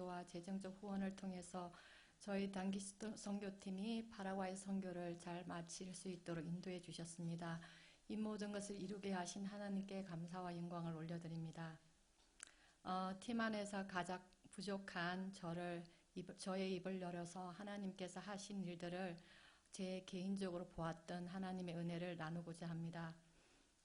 와 재정적 후원을 통해서 저희 단기 선교팀이 파라과이 선교를 잘 마칠 수 있도록 인도해 주셨습니다. 이 모든 것을 이루게 하신 하나님께 감사와 영광을 올려드립니다. 어, 팀 안에서 가장 부족한 저를 저의 입을 열어서 하나님께서 하신 일들을 제 개인적으로 보았던 하나님의 은혜를 나누고자 합니다.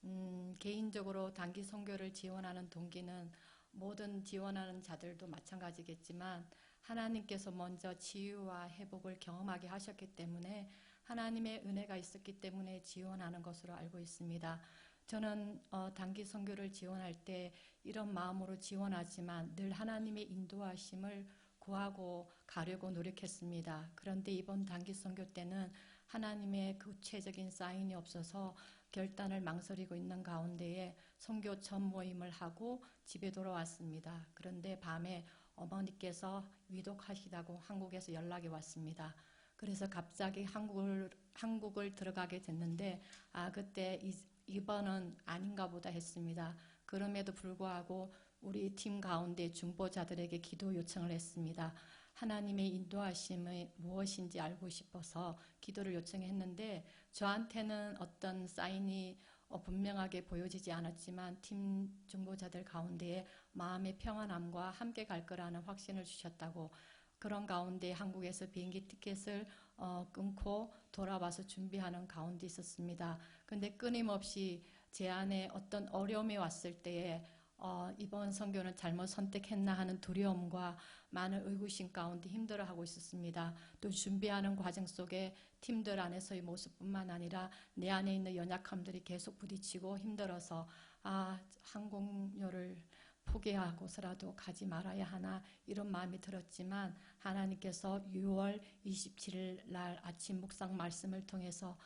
음, 개인적으로 단기 선교를 지원하는 동기는 모든 지원하는 자들도 마찬가지겠지만 하나님께서 먼저 치유와 회복을 경험하게 하셨기 때문에 하나님의 은혜가 있었기 때문에 지원하는 것으로 알고 있습니다. 저는 어, 단기 선교를 지원할 때 이런 마음으로 지원하지만 늘 하나님의 인도하심을 구하고 가려고 노력했습니다. 그런데 이번 단기 선교 때는 하나님의 구체적인 사인이 없어서 결단을 망설이고 있는 가운데에 선교 첫 모임을 하고 집에 돌아왔습니다. 그런데 밤에 어머니께서 위독하시다고 한국에서 연락이 왔습니다. 그래서 갑자기 한국을, 한국을 들어가게 됐는데, 아, 그때 이, 이번은 아닌가 보다 했습니다. 그럼에도 불구하고 우리 팀 가운데 중보자들에게 기도 요청을 했습니다. 하나님의 인도하심이 무엇인지 알고 싶어서 기도를 요청했는데 저한테는 어떤 사인이 어, 분명하게 보여지지 않았지만 팀 중보자들 가운데에 마음의 평안함과 함께 갈 거라는 확신을 주셨다고 그런 가운데 한국에서 비행기 티켓을 어, 끊고 돌아와서 준비하는 가운데 있었습니다. 근데 끊임없이 제 안에 어떤 어려움이 왔을 때에 어, 이번 선교는 잘못 선택했나 하는 두려움과 많은 의구심 가운데 힘들어하고 있었습니다. 또 준비하는 과정 속에 팀들 안에서의 모습뿐만 아니라 내 안에 있는 연약함들이 계속 부딪히고 힘들어서 아 항공료를 포기하고서라도 가지 말아야 하나 이런 마음이 들었지만 하나님께서 6월 27일 날 아침 묵상 말씀을 통해서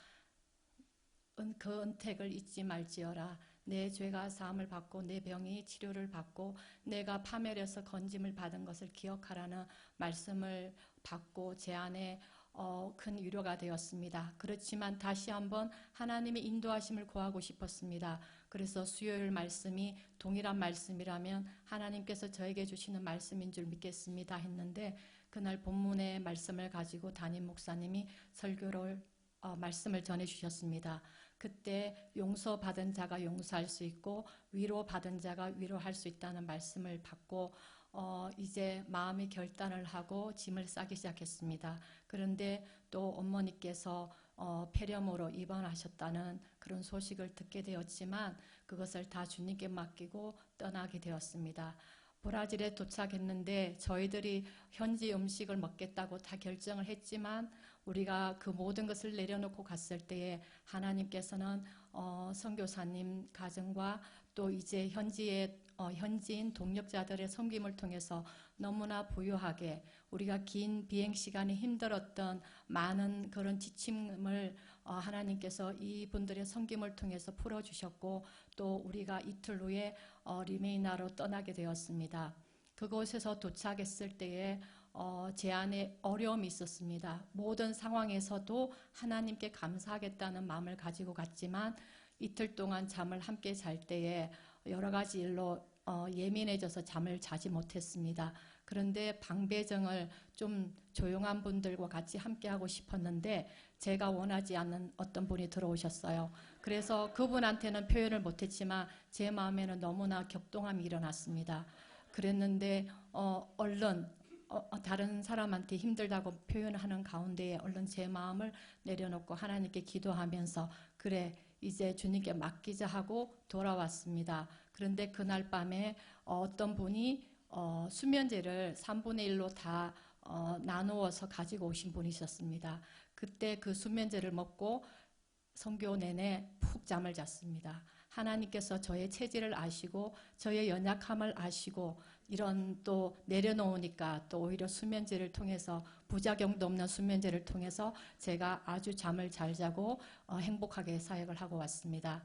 그 은택을 잊지 말지어라. 내 죄가 사함을 받고 내 병이 치료를 받고 내가 파멸해서 건짐을 받은 것을 기억하라는 말씀을 받고 제 안에 어, 큰 위로가 되었습니다. 그렇지만 다시 한번 하나님의 인도하심을 구하고 싶었습니다. 그래서 수요일 말씀이 동일한 말씀이라면 하나님께서 저에게 주시는 말씀인 줄 믿겠습니다 했는데 그날 본문의 말씀을 가지고 담임 목사님이 설교를 어, 말씀을 전해 주셨습니다. 그때 용서받은 자가 용서할 수 있고 위로받은 자가 위로할 수 있다는 말씀을 받고 어, 이제 마음이 결단을 하고 짐을 싸기 시작했습니다. 그런데 또 어머니께서 어, 폐렴으로 입원하셨다는 그런 소식을 듣게 되었지만 그것을 다 주님께 맡기고 떠나게 되었습니다. 브라질에 도착했는데 저희들이 현지 음식을 먹겠다고 다 결정을 했지만 우리가 그 모든 것을 내려놓고 갔을 때에 하나님께서는 어, 선교사님 가정과 또 이제 현지의 어, 현지인 동력자들의 섬김을 통해서 너무나 부유하게 우리가 긴 비행 시간이 힘들었던 많은 그런 지침을 어, 하나님께서 이분들의 섬김을 통해서 풀어주셨고 또 우리가 이틀 후에 어, 리메이나로 떠나게 되었습니다. 그곳에서 도착했을 때에 어, 제 안에 어려움이 있었습니다. 모든 상황에서도 하나님께 감사하겠다는 마음을 가지고 갔지만 이틀 동안 잠을 함께 잘 때에 여러 가지 일로 어, 예민해져서 잠을 자지 못했습니다. 그런데 방배정을 좀 조용한 분들과 같이 함께 하고 싶었는데 제가 원하지 않는 어떤 분이 들어오셨어요. 그래서 그분한테는 표현을 못했지만 제 마음에는 너무나 격동함이 일어났습니다. 그랬는데 어, 얼른 어, 어, 다른 사람한테 힘들다고 표현하는 가운데에 얼른 제 마음을 내려놓고 하나님께 기도하면서 그래 이제 주님께 맡기자 하고 돌아왔습니다. 그런데 그날 밤에 어떤 분이 어, 수면제를 3분의 1로 다 어, 나누어서 가지고 오신 분이 있었습니다. 그때 그 수면제를 먹고 성교 내내 푹 잠을 잤습니다. 하나님께서 저의 체질을 아시고 저의 연약함을 아시고 이런 또 내려놓으니까 또 오히려 수면제를 통해서 부작용도 없는 수면제를 통해서 제가 아주 잠을 잘 자고 어, 행복하게 사역을 하고 왔습니다.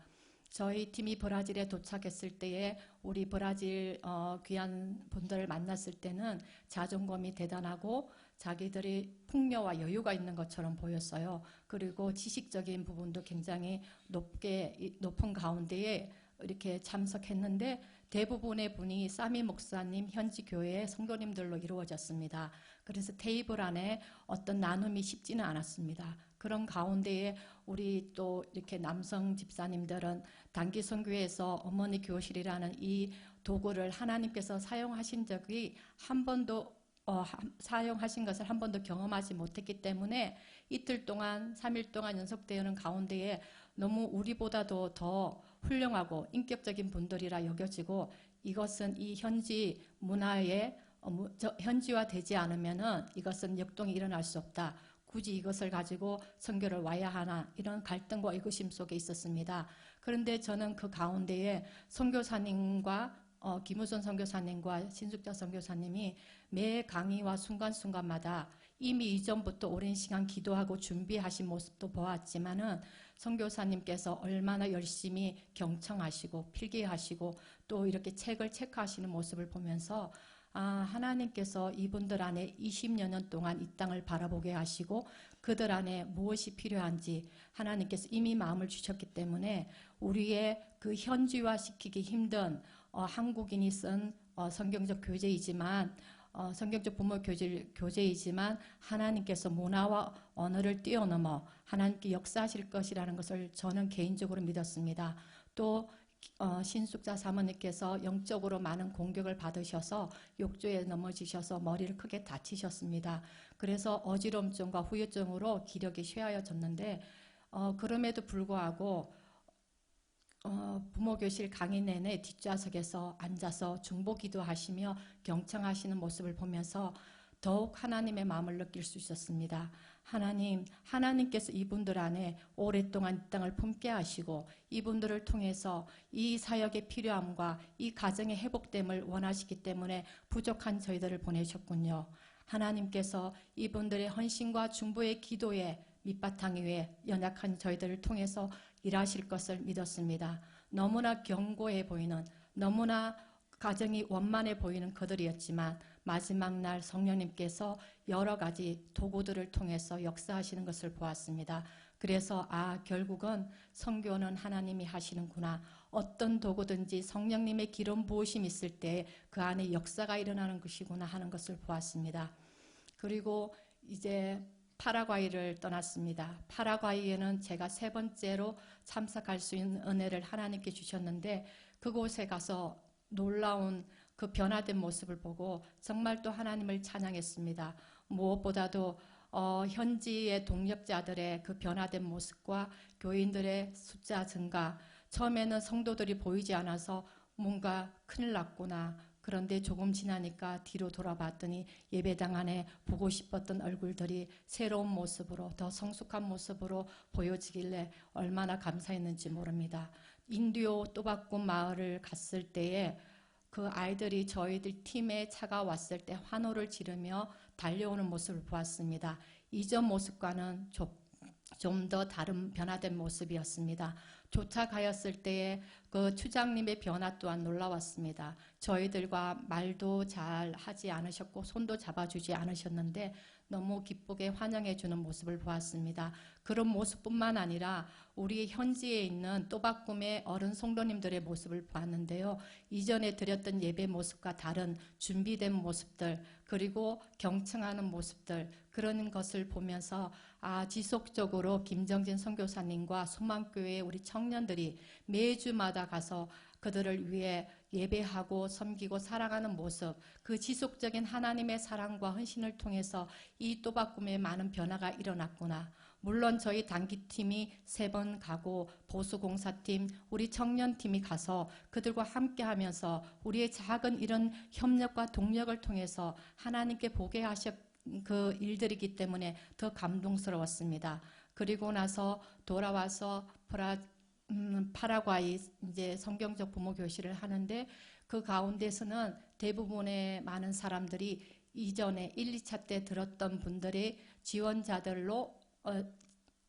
저희 팀이 브라질에 도착했을 때에 우리 브라질 어, 귀한 분들을 만났을 때는 자존감이 대단하고 자기들이 풍요와 여유가 있는 것처럼 보였어요. 그리고 지식적인 부분도 굉장히 높게 높은 가운데에 이렇게 참석했는데 대부분의 분이 사미 목사님 현지 교회의 성도님들로 이루어졌습니다. 그래서 테이블 안에 어떤 나눔이 쉽지는 않았습니다. 그런 가운데에 우리 또 이렇게 남성 집사님들은 단기 선교회에서 어머니 교실이라는 이 도구를 하나님께서 사용하신 적이 한 번도 어, 한- 사용하신 것을 한 번도 경험하지 못했기 때문에 이틀 동안, 3일 동안 연속되는 가운데에 너무 우리보다도 더 훌륭하고 인격적인 분들이라 여겨지고 이것은 이 현지 문화에 어, 무- 저- 현지화 되지 않으면은 이것은 역동이 일어날 수 없다. 굳이 이것을 가지고 선교를 와야 하나 이런 갈등과 의구심 속에 있었습니다. 그런데 저는 그 가운데에 선교사님과 어, 김우선 선교사님과 신숙자 선교사님이 매 강의와 순간순간마다 이미 이전부터 오랜 시간 기도하고 준비하신 모습도 보았지만은 선교사님께서 얼마나 열심히 경청하시고 필기하시고 또 이렇게 책을 체크하시는 모습을 보면서 아, 하나님께서 이분들 안에 20년 동안 이 땅을 바라보게 하시고 그들 안에 무엇이 필요한지 하나님께서 이미 마음을 주셨기 때문에 우리의 그 현지화 시키기 힘든 어, 한국인이 쓴 어, 성경적 교재이지만 어, 성경적 부모 교재, 교재이지만 하나님께서 문화와 언어를 뛰어넘어 하나님께 역사하실 것이라는 것을 저는 개인적으로 믿었습니다. 또 어, 신숙자 사모님께서 영적으로 많은 공격을 받으셔서 욕조에 넘어지셔서 머리를 크게 다치셨습니다. 그래서 어지럼증과 후유증으로 기력이 쇠하여졌는데 어, 그럼에도 불구하고 어, 부모 교실 강의 내내 뒷좌석에서 앉아서 중보 기도 하시며 경청하시는 모습을 보면서 더욱 하나님의 마음을 느낄 수 있었습니다. 하나님, 하나님께서 이분들 안에 오랫동안 이 땅을 품게 하시고 이분들을 통해서 이 사역의 필요함과 이 가정의 회복됨을 원하시기 때문에 부족한 저희들을 보내셨군요. 하나님께서 이분들의 헌신과 중보의 기도에 밑바탕 위에 연약한 저희들을 통해서 일하실 것을 믿었습니다. 너무나 견고해 보이는 너무나 가정이 원만해 보이는 그들이었지만 마지막 날 성령님께서 여러 가지 도구들을 통해서 역사하시는 것을 보았습니다. 그래서 아 결국은 성교는 하나님이 하시는구나. 어떤 도구든지 성령님의 기름 부으심이 있을 때 그 안에 역사가 일어나는 것이구나 하는 것을 보았습니다. 그리고 이제 파라과이를 떠났습니다. 파라과이에는 제가 세 번째로 참석할 수 있는 은혜를 하나님께 주셨는데 그곳에 가서 놀라운 그 변화된 모습을 보고 정말 또 하나님을 찬양했습니다. 무엇보다도 어, 현지의 동력자들의 그 변화된 모습과 교인들의 숫자 증가, 처음에는 성도들이 보이지 않아서 뭔가 큰일 났구나. 그런데 조금 지나니까 뒤로 돌아봤더니 예배당 안에 보고 싶었던 얼굴들이 새로운 모습으로 더 성숙한 모습으로 보여지길래 얼마나 감사했는지 모릅니다. 인디오 또바꾼 마을을 갔을 때에 그 아이들이 저희들 팀에 차가 왔을 때 환호를 지르며 달려오는 모습을 보았습니다. 이전 모습과는 좀 더 다른 변화된 모습이었습니다. 도착하였을 때에 그 추장님의 변화 또한 놀라웠습니다. 저희들과 말도 잘 하지 않으셨고 손도 잡아주지 않으셨는데 너무 기쁘게 환영해 주는 모습을 보았습니다. 그런 모습뿐만 아니라 우리 현지에 있는 또박꿈의 어른 성도님들의 모습을 보았는데요. 이전에 드렸던 예배 모습과 다른 준비된 모습들 그리고 경청하는 모습들 그런 것을 보면서 아 지속적으로 김정진 선교사님과 소망교회 우리 청년들이 매주마다 가서 그들을 위해 예배하고 섬기고 사랑하는 모습, 그 지속적인 하나님의 사랑과 헌신을 통해서 이 또바꿈에 많은 변화가 일어났구나. 물론 저희 단기팀이 세 번 가고 보수공사팀, 우리 청년팀이 가서 그들과 함께 하면서 우리의 작은 이런 협력과 동력을 통해서 하나님께 보게 하셨 그 일들이기 때문에 더 감동스러웠습니다. 그리고 나서 돌아와서 프라 음, 파라과이 이제 성경적 부모 교실을 하는데 그 가운데서는 대부분의 많은 사람들이 이전에 1, 2차 때 들었던 분들의 지원자들로 어,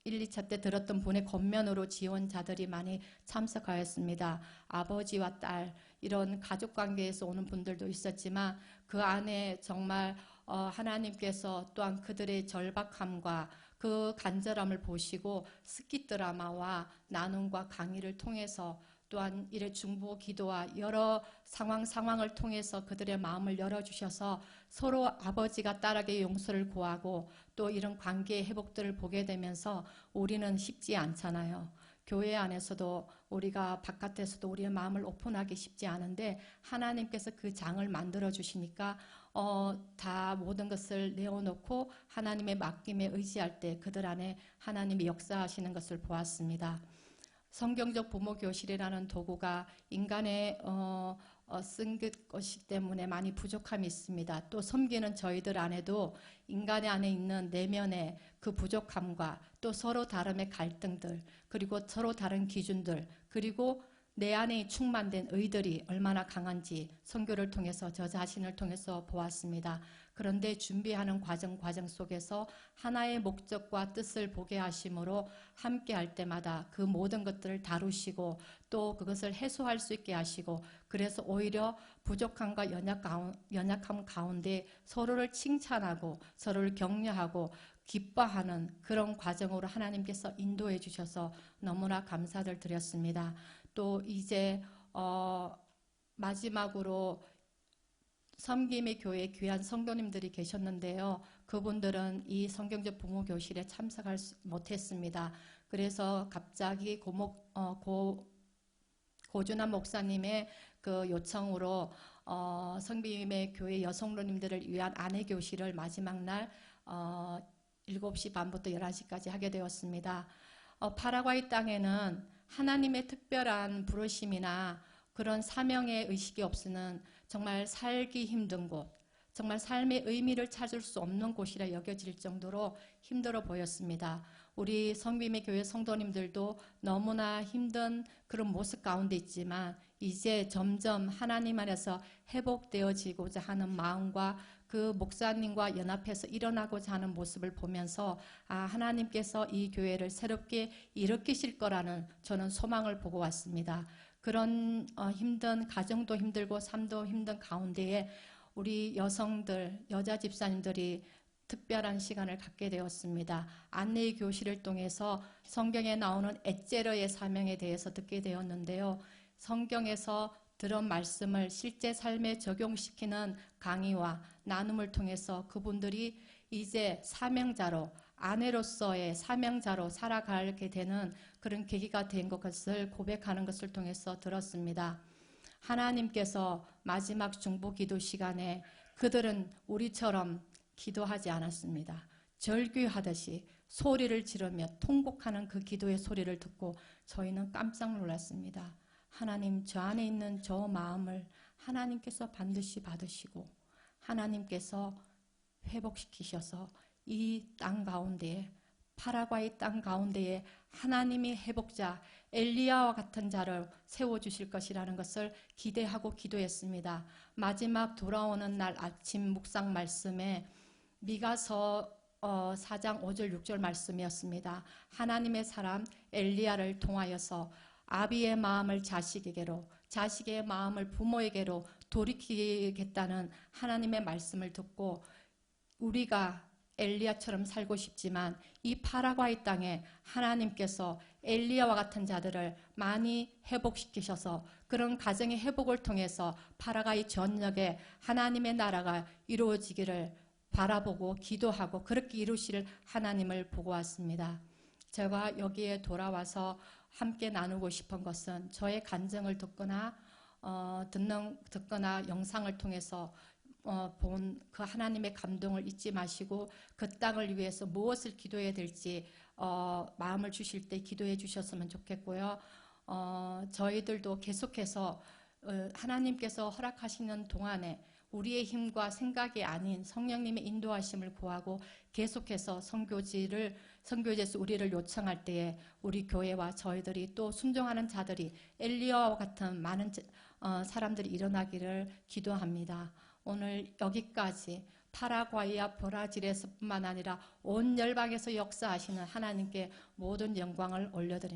1, 2차 때 들었던 분의 겉면으로 지원자들이 많이 참석하였습니다. 아버지와 딸 이런 가족 관계에서 오는 분들도 있었지만 그 안에 정말 어, 하나님께서 또한 그들의 절박함과 그 간절함을 보시고 스키 드라마와 나눔과 강의를 통해서 또한 이래 중보 기도와 여러 상황 상황을 통해서 그들의 마음을 열어주셔서 서로 아버지가 딸에게 용서를 구하고 또 이런 관계의 회복들을 보게 되면서 우리는 쉽지 않잖아요. 교회 안에서도 우리가 바깥에서도 우리의 마음을 오픈하기 쉽지 않은데 하나님께서 그 장을 만들어 주시니까 어, 다 모든 것을 내어놓고 하나님의 맡김에 의지할 때 그들 안에 하나님이 역사하시는 것을 보았습니다. 성경적 부모 교실이라는 도구가 인간의 어, 어, 쓴 것이기 때문에 많이 부족함이 있습니다. 또 섬기는 저희들 안에도 인간의 안에 있는 내면의 그 부족함과 또 서로 다름의 갈등들 그리고 서로 다른 기준들 그리고 내 안에 충만된 의들이 얼마나 강한지 선교를 통해서 저 자신을 통해서 보았습니다. 그런데 준비하는 과정 과정 속에서 하나의 목적과 뜻을 보게 하심으로 함께 할 때마다 그 모든 것들을 다루시고 또 그것을 해소할 수 있게 하시고 그래서 오히려 부족함과 연약함 가운데 서로를 칭찬하고 서로를 격려하고 기뻐하는 그런 과정으로 하나님께서 인도해 주셔서 너무나 감사를 드렸습니다. 또 이제 어 마지막으로 섬김의 교회 귀한 성도님들이 계셨는데요. 그분들은 이 성경적 부모 교실에 참석할 수 못했습니다. 그래서 갑자기 고목 어, 고 고준한 목사님의 그 요청으로 어, 성김의 교회 여성로님들을 위한 아내 교실을 마지막 날 어, 7시 반부터 11시까지 하게 되었습니다. 어, 파라과이 땅에는 하나님의 특별한 부르심이나 그런 사명의 의식이 없으면 정말 살기 힘든 곳, 정말 삶의 의미를 찾을 수 없는 곳이라 여겨질 정도로 힘들어 보였습니다. 우리 성빔의 교회 성도님들도 너무나 힘든 그런 모습 가운데 있지만 이제 점점 하나님 안에서 회복되어지고자 하는 마음과 그 목사님과 연합해서 일어나고자 하는 모습을 보면서 아 하나님께서 이 교회를 새롭게 일으키실 거라는 저는 소망을 보고 왔습니다. 그런 어, 힘든 가정도 힘들고 삶도 힘든 가운데에 우리 여성들 여자 집사님들이 특별한 시간을 갖게 되었습니다. 안내의 교실을 통해서 성경에 나오는 에제러의 사명에 대해서 듣게 되었는데요. 성경에서 들은 말씀을 실제 삶에 적용시키는 강의와 나눔을 통해서 그분들이 이제 사명자로 아내로서의 사명자로 살아가게 되는 그런 계기가 된 것을 고백하는 것을 통해서 들었습니다. 하나님께서 마지막 중보 기도 시간에 그들은 우리처럼 기도하지 않았습니다. 절규하듯이 소리를 지르며 통곡하는 그 기도의 소리를 듣고 저희는 깜짝 놀랐습니다. 하나님 저 안에 있는 저 마음을 하나님께서 반드시 받으시고 하나님께서 회복시키셔서 이 땅 가운데에 파라과이 땅 가운데에 하나님이 회복자 엘리야와 같은 자를 세워 주실 것이라는 것을 기대하고 기도했습니다. 마지막 돌아오는 날 아침 묵상 말씀에 미가서 어, 4장 5절 6절 말씀이었습니다. 하나님의 사람 엘리야를 통하여서 아비의 마음을 자식에게로 자식의 마음을 부모에게로 돌이키겠다는 하나님의 말씀을 듣고 우리가 엘리야처럼 살고 싶지만 이 파라과이 땅에 하나님께서 엘리야와 같은 자들을 많이 회복시키셔서 그런 가정의 회복을 통해서 파라과이 전역에 하나님의 나라가 이루어지기를 바라보고 기도하고 그렇게 이루실 하나님을 보고 왔습니다. 제가 여기에 돌아와서 함께 나누고 싶은 것은 저의 간증을 듣거나 어, 듣는 듣거나 영상을 통해서 어, 본 그 하나님의 감동을 잊지 마시고 그 땅을 위해서 무엇을 기도해야 될지 어, 마음을 주실 때 기도해 주셨으면 좋겠고요. 어, 저희들도 계속해서 어, 하나님께서 허락하시는 동안에 우리의 힘과 생각이 아닌 성령님의 인도하심을 구하고 계속해서 선교지를 선교제에서 우리를 요청할 때에 우리 교회와 저희들이 또 순종하는 자들이 엘리야와 같은 많은 어, 사람들이 일어나기를 기도합니다. 오늘 여기까지 파라과이와 브라질에서뿐만 아니라 온 열방에서 역사하시는 하나님께 모든 영광을 올려드립니다.